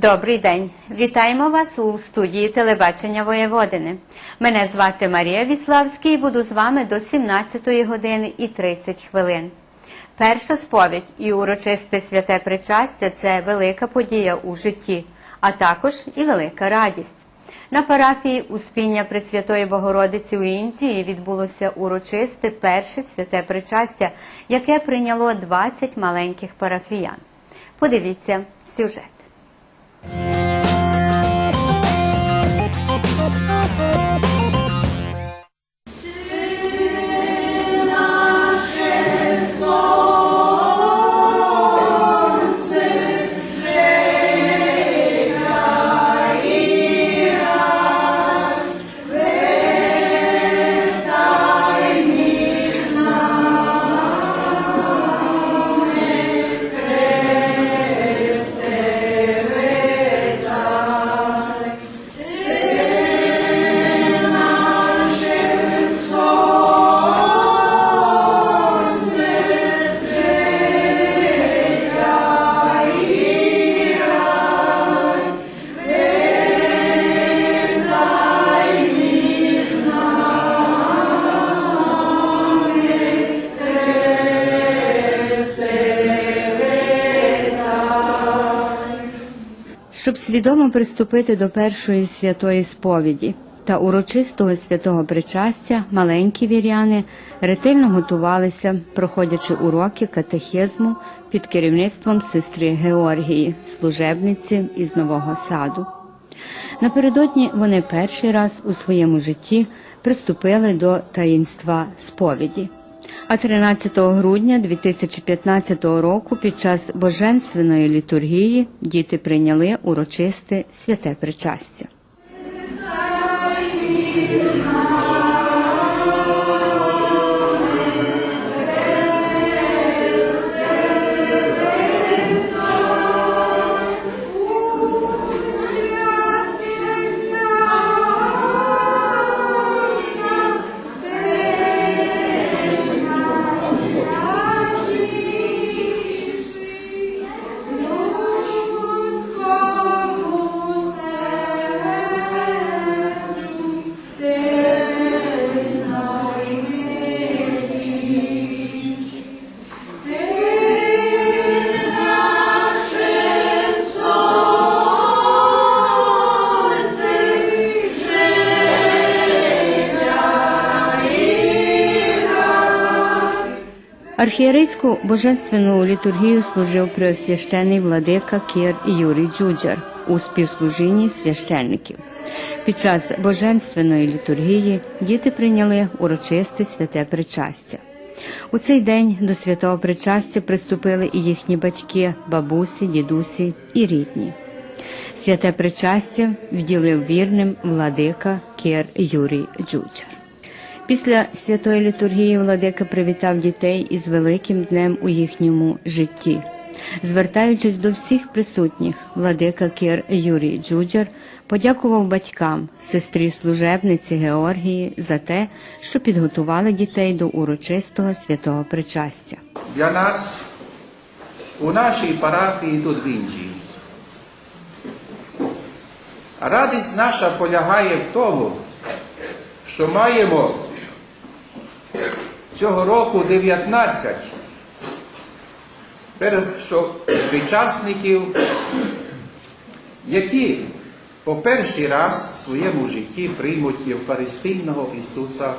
Добрий день! Вітаємо вас у студії телебачення Воєводини. Мене звати Марія Віславська і буду з вами до 17 години і 30 хвилин. Перша сповідь і урочисте святе причастя це велика подія у житті, а також і велика радість. На парафії Успіння Пресвятої Богородиці у Індії відбулося урочисте перше святе причастя, яке прийняло 20 маленьких парафіян. Подивіться сюжет. Thank you. Щоб свідомо приступити до першої святої сповіді та урочистого святого причастя, маленькі віряни ретельно готувалися, проходячи уроки катехизму під керівництвом сестри Георгії, служебниці із Нового Саду. Напередодні вони перший раз у своєму житті приступили до таїнства сповіді. А 13 грудня 2015 року під час боженственної літургії діти прийняли урочисте святе причастя. Архієрейську божественну літургію служив преосвящений владика Кір Юрій Джуджар у співслужінні священників. Під час божественної літургії діти прийняли урочисте святе причастя. У цей день до святого причастя приступили і їхні батьки, бабусі, дідусі і рідні. Святе причастя вділив вірним владика Кір Юрій Джуджар. Після святої літургії владика привітав дітей із великим днем у їхньому житті. Звертаючись до всіх присутніх, владика Кір Юрій Джуджар подякував батькам, сестрі служебниці Георгії за те, що підготували дітей до урочистого святого причастя. для нас у нашій парафії тут в Індії. Радість наша полягає в тому, що маємо цього року 19 першопричасників, які по перший раз в своєму житті приймуть Євхаристійного Ісуса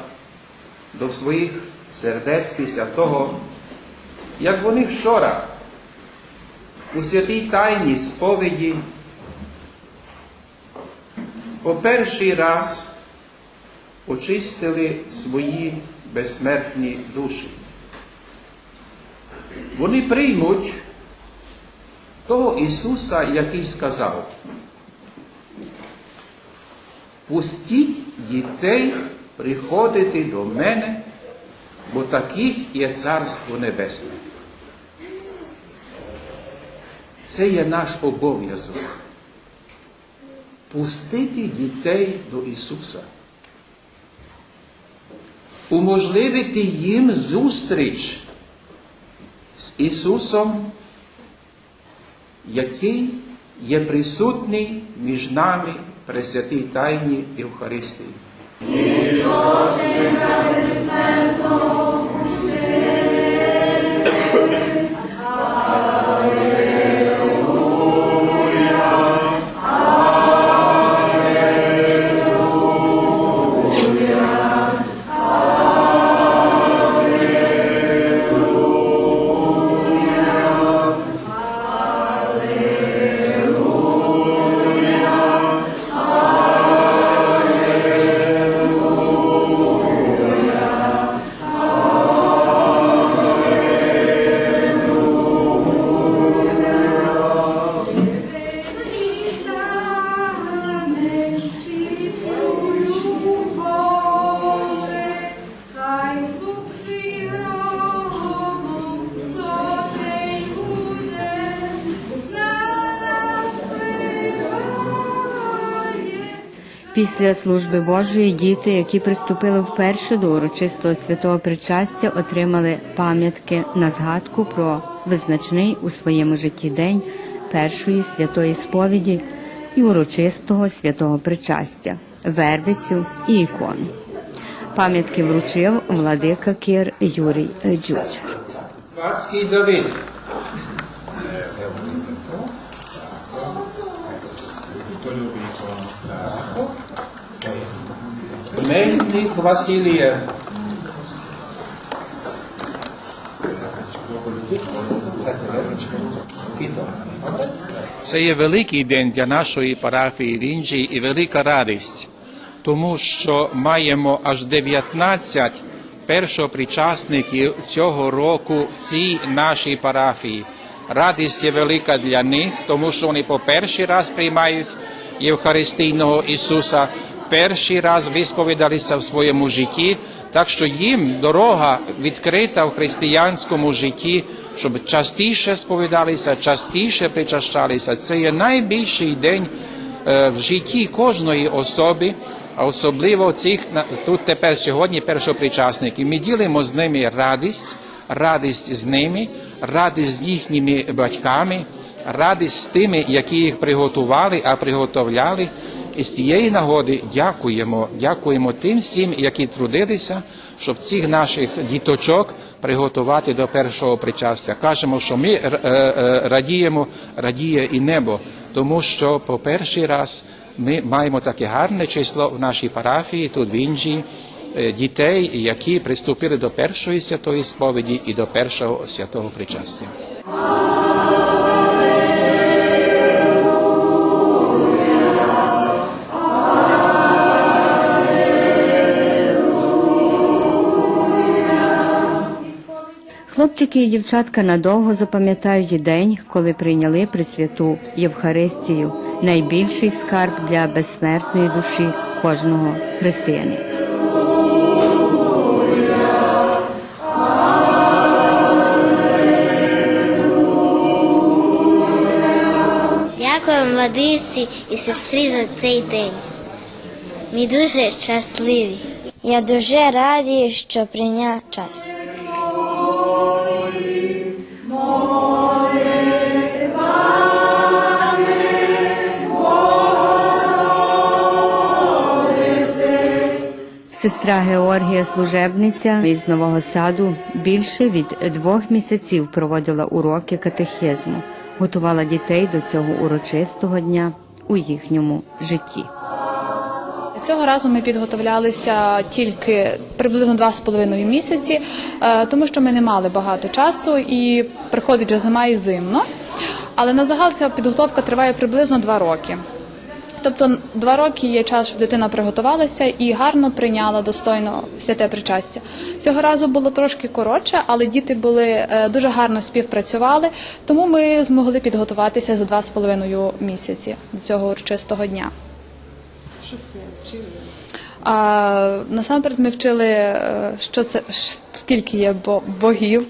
до своїх сердець після того, як вони вчора у святій тайні сповіді по перший раз очистили свої безсмертні душі. Вони приймуть того Ісуса, який сказав, пустіть дітей приходити до мене, бо таких є Царство Небесне. Це є наш обов'язок. Пустити дітей до Ісуса. Уможливити їм зустріч з Ісусом, який є присутній між нами при святій тайні Євхаристії. Хай Після служби Божої діти, які приступили вперше до урочистого святого причастя, отримали пам'ятки на згадку про визначний у своєму житті день першої святої сповіді і урочистого святого причастя, вервицю і ікону. Пам'ятки вручив владика Кир Юрій. Вацький Давид. Мельник Василія. Це є великий день для нашої парафії в Інджі і велика радість, тому що маємо аж 19 першопричасників цього року в цій нашій парафії. Радість є велика для них, тому що вони по перший раз приймають Євхаристійного Ісуса, перший раз висповідалися в своєму житті, так що їм дорога відкрита в християнському житті, щоб частіше сповідалися, частіше причащалися. Це є найбільший день е, в житті кожної особи, а особливо цих тут тепер сьогодні першопричасників. Ми ділимо з ними радість, радість з ними, радість з їхніми батьками, радість з тими, які їх приготували, а приготовляли. І з тієї нагоди дякуємо, дякуємо тим всім, які трудилися, щоб цих наших діточок приготувати до першого причастя. Кажемо, що ми е, е, радіємо, радіє і небо, тому що по перший раз ми маємо таке гарне число в нашій парафії, тут в Інджі, е, дітей, які приступили до першої святої сповіді і до першого святого причастя. Хлопчики і дівчатка надовго запам'ятають день, коли прийняли Пресвяту Євхаристію, найбільший скарб для безсмертної душі кожного християнина. Дякую владисці і сестрі за цей день. Ми дуже щасливі. Я дуже раді, що прийняв час. Сестра Георгія служебниця із Нового Саду більше від двох місяців проводила уроки катехизму, готувала дітей до цього урочистого дня у їхньому житті. Цього разу ми підготовлялися тільки приблизно два з половиною місяці, е, тому що ми не мали багато часу і приходить вже зима і зимно. Але на загал ця підготовка триває приблизно два роки. Тобто два роки є час, щоб дитина приготувалася і гарно прийняла достойно святе причастя. Цього разу було трошки коротше, але діти були е, дуже гарно співпрацювали, тому ми змогли підготуватися за два з половиною місяці до цього урочистого дня. Що все А, насамперед ми вчили, е, що це скільки є богів.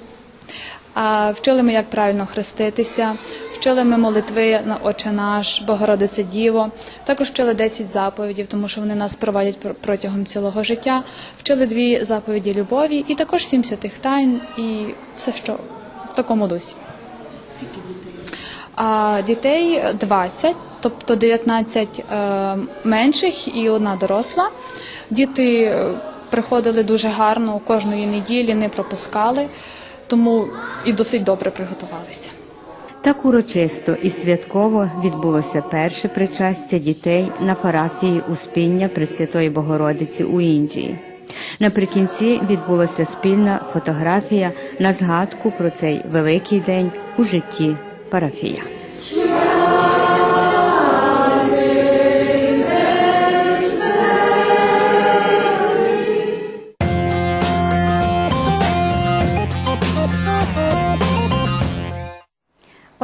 А, вчили ми, як правильно хреститися, вчили ми молитви на Отче наш, Богородице Діво. Також вчили 10 заповідів, тому що вони нас проводять протягом цілого життя. Вчили дві заповіді любові і також сім святих тайн і все, що в такому дусі. а дітей 20, тобто 19 е, менших і одна доросла. Діти е, приходили дуже гарно кожної неділі, не пропускали, тому і досить добре приготувалися. Так урочисто і святково відбулося перше причастя дітей на парафії Успіння Пресвятої Богородиці у Індії. Наприкінці відбулася спільна фотографія на згадку про цей великий день у житті парафія.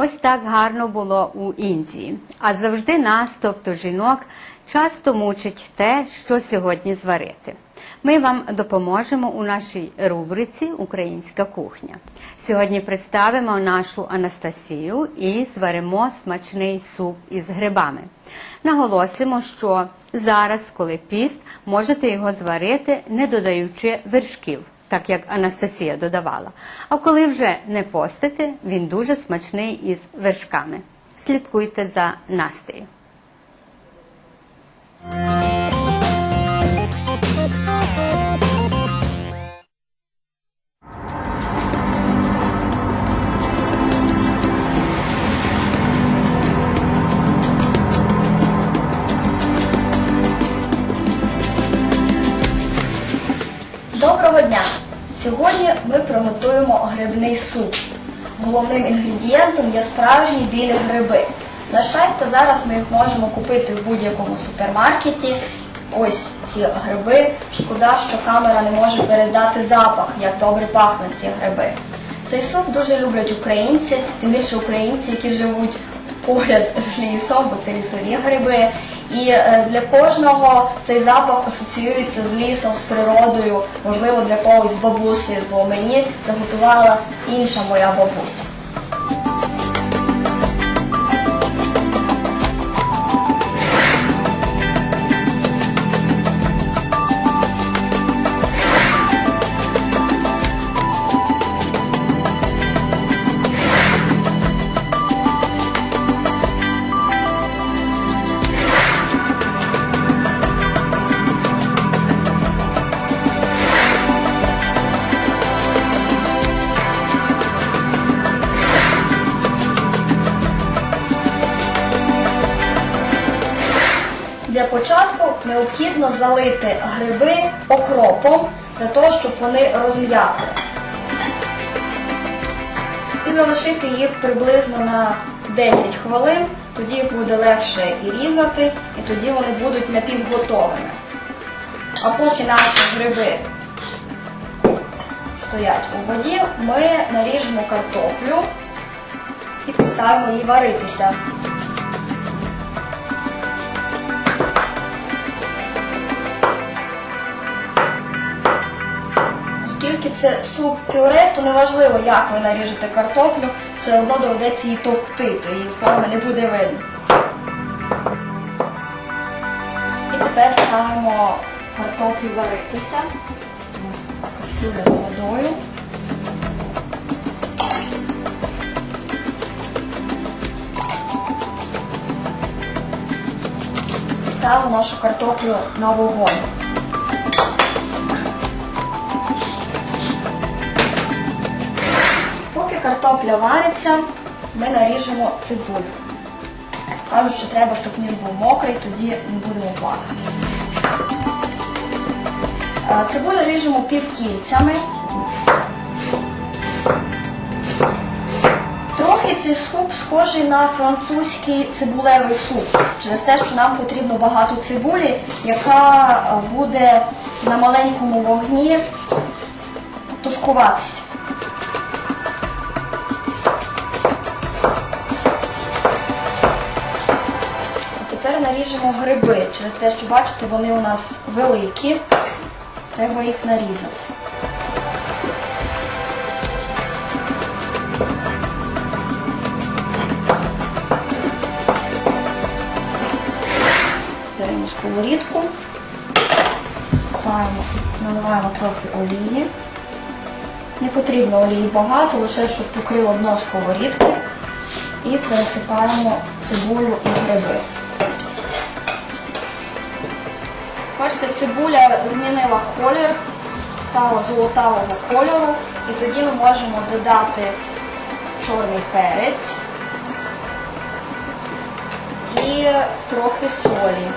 Ось так гарно було у Індії. А завжди нас, тобто жінок, часто мучить те, що сьогодні зварити. Ми вам допоможемо у нашій рубриці Українська кухня. Сьогодні представимо нашу Анастасію і зваримо смачний суп із грибами. Наголосимо, що зараз, коли піст, можете його зварити, не додаючи вершків так як Анастасія додавала. А коли вже не постите, він дуже смачний із вершками. Слідкуйте за Настею. Грибний суп. Головним інгредієнтом є справжні білі гриби. На щастя, зараз ми їх можемо купити в будь-якому супермаркеті. Ось ці гриби. Шкода, що камера не може передати запах, як добре пахнуть ці гриби. Цей суп дуже люблять українці, тим більше українці, які живуть поряд з лісом, бо це лісові гриби. І е, для кожного цей запах асоціюється з лісом, з природою, можливо, для когось з бабусею, бо мені це готувала інша моя бабуся. Необхідно залити гриби окропом для того, щоб вони розм'якли. І залишити їх приблизно на 10 хвилин, тоді їх буде легше і різати, і тоді вони будуть напівготовими. А поки наші гриби стоять у воді, ми наріжемо картоплю і поставимо її варитися. Це суп пюре, то неважливо, як ви наріжете картоплю, все одно доведеться її товкти, то її форми не буде видно. І тепер ставимо картоплю варитися. У нас кастрюля з водою. Ставимо нашу картоплю на вогонь. Картопля вариться, ми наріжемо цибулю. Кажуть, що треба, щоб ніж був мокрий, тоді не будемо плакати. Е, Цибулю ріжемо півкільцями. Трохи цей суп схожий на французький цибулевий суп, через те, що нам потрібно багато цибулі, яка е, буде на маленькому вогні тушкуватися. Тепер наріжемо гриби через те, що бачите, вони у нас великі. Треба їх нарізати. Беремо сковорідку, наливаємо трохи олії. Не потрібно олії багато, лише щоб покрило дно сковорідки. і пересипаємо цибулю і гриби. Цибуля змінила колір, стала золотавого кольору, і тоді ми можемо додати чорний перець і трохи солі.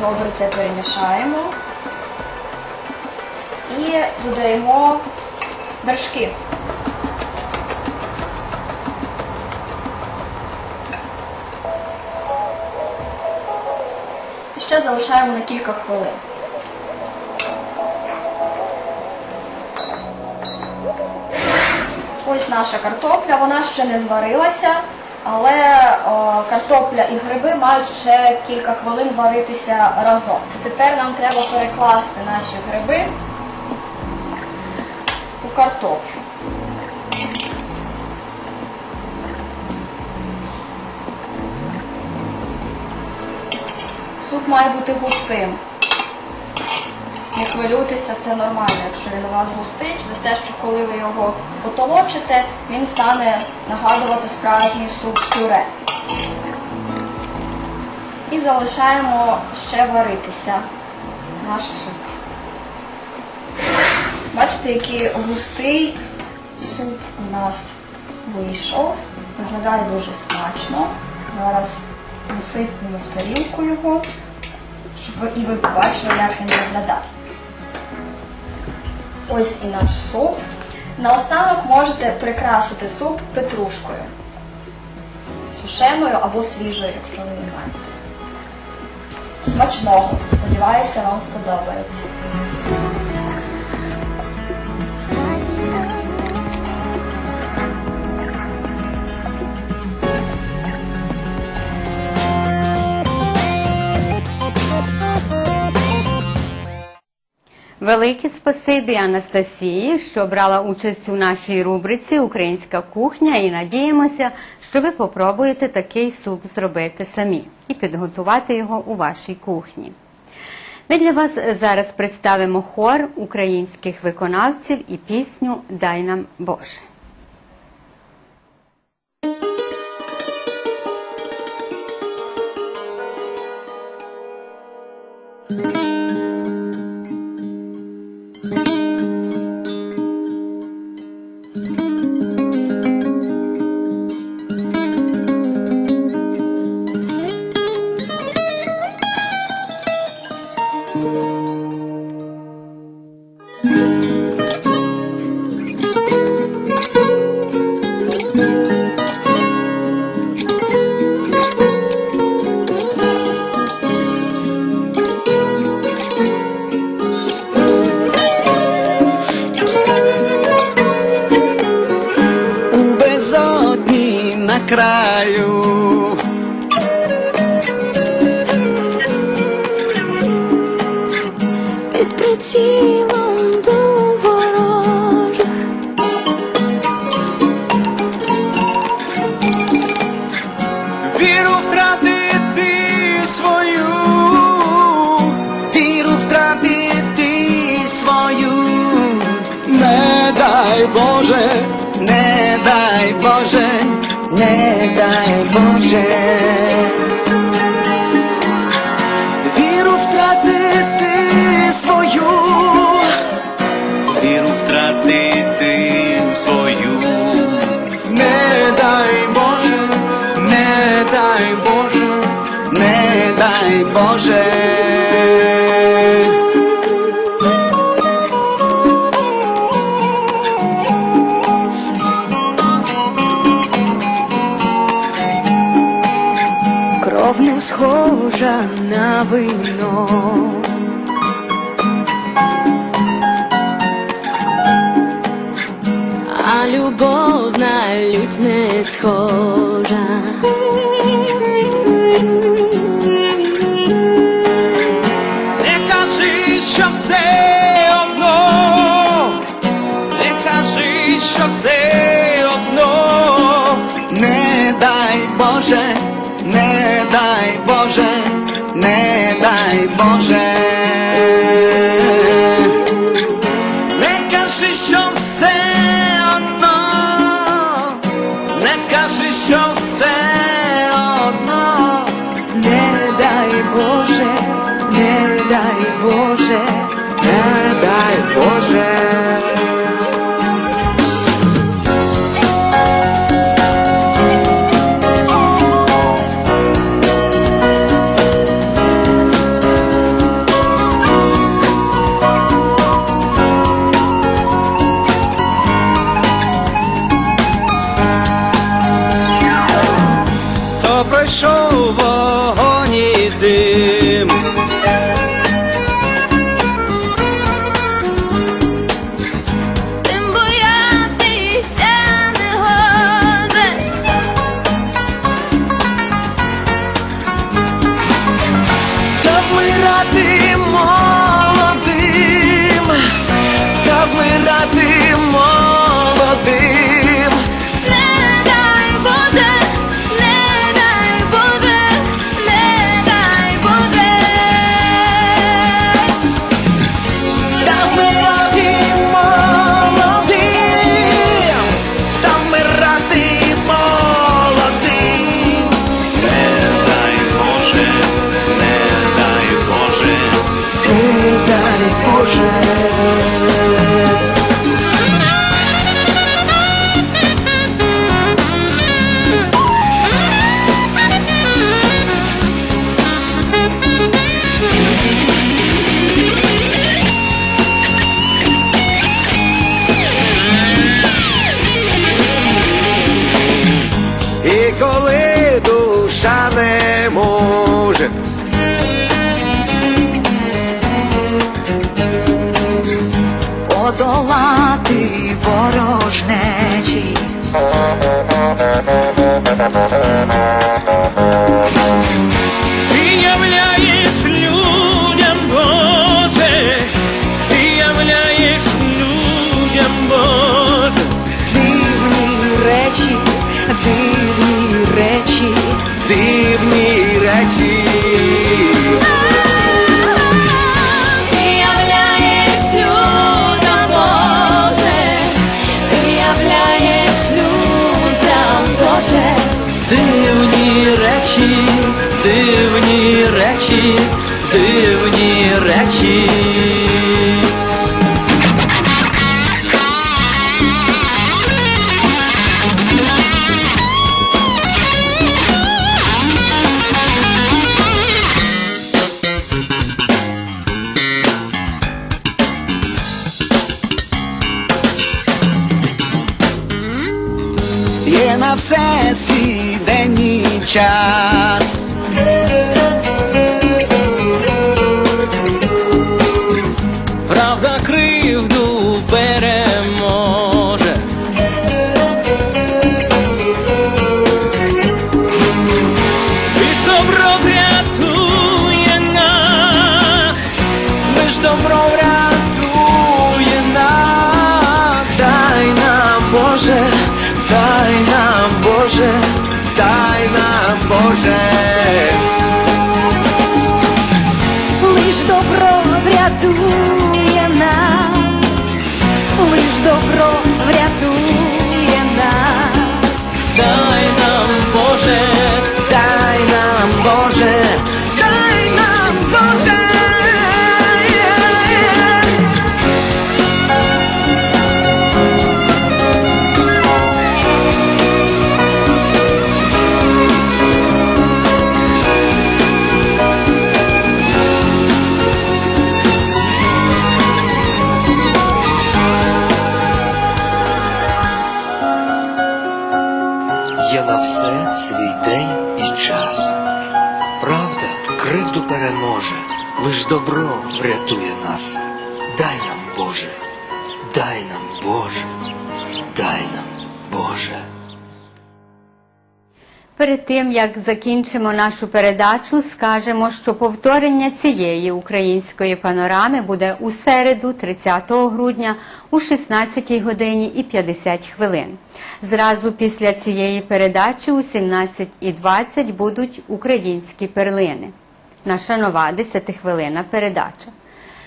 Добре це перемішаємо і додаємо вершки. Ще залишаємо на кілька хвилин. Ось наша картопля, вона ще не зварилася, але о, картопля і гриби мають ще кілька хвилин варитися разом. Тепер нам треба перекласти наші гриби у картоплю. Суп має бути густим. Не хвилюйтеся, це нормально, якщо він у вас густий, через те, що коли ви його потолочите, він стане нагадувати справжній суп пюре. І залишаємо ще варитися наш суп. Бачите, який густий суп у нас вийшов. Виглядає дуже смачно. Зараз насипемо в тарілку його, щоб ви, і ви побачили, як він виглядає. Ось і наш суп. Наостанок можете прикрасити суп петрушкою. Сушеною або свіжою, якщо ви не маєте. Смачного! Сподіваюся, вам сподобається. Велике спасибі Анастасії, що брала участь у нашій рубриці Українська кухня і надіємося, що ви попробуєте такий суп зробити самі і підготувати його у вашій кухні. Ми для вас зараз представимо хор українських виконавців і пісню Дай нам Боже. у Віру втратити свою, віру втратити свою. Не дай Боже, не дай Боже, не дай Боже. Боже. Кров не схожа на вино. А любов на лють не схожа. Дай 心。Є на все свій день і час. Правда кривду переможе, лиш добро врятує нас. Дай нам, Боже, дай нам, Боже, дай нам, Боже. Перед тим як закінчимо нашу передачу, скажемо, що повторення цієї української панорами буде у середу, 30 грудня, у 16 годині і 50 хвилин. Зразу після цієї передачі у 17.20 будуть українські перлини. Наша нова 10-хвилинна передача.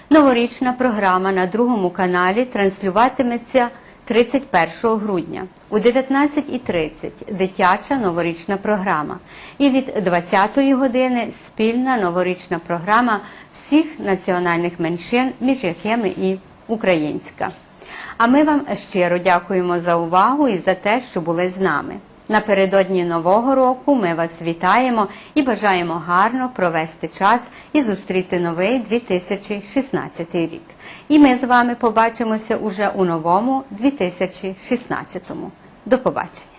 Новорічна програма на другому каналі транслюватиметься 31 грудня у 19.30 дитяча новорічна програма. І від 20 години спільна новорічна програма всіх національних меншин, між якими і українська. А ми вам щиро дякуємо за увагу і за те, що були з нами. Напередодні нового року ми вас вітаємо і бажаємо гарно провести час і зустріти новий 2016 рік. І ми з вами побачимося уже у новому 2016. До побачення.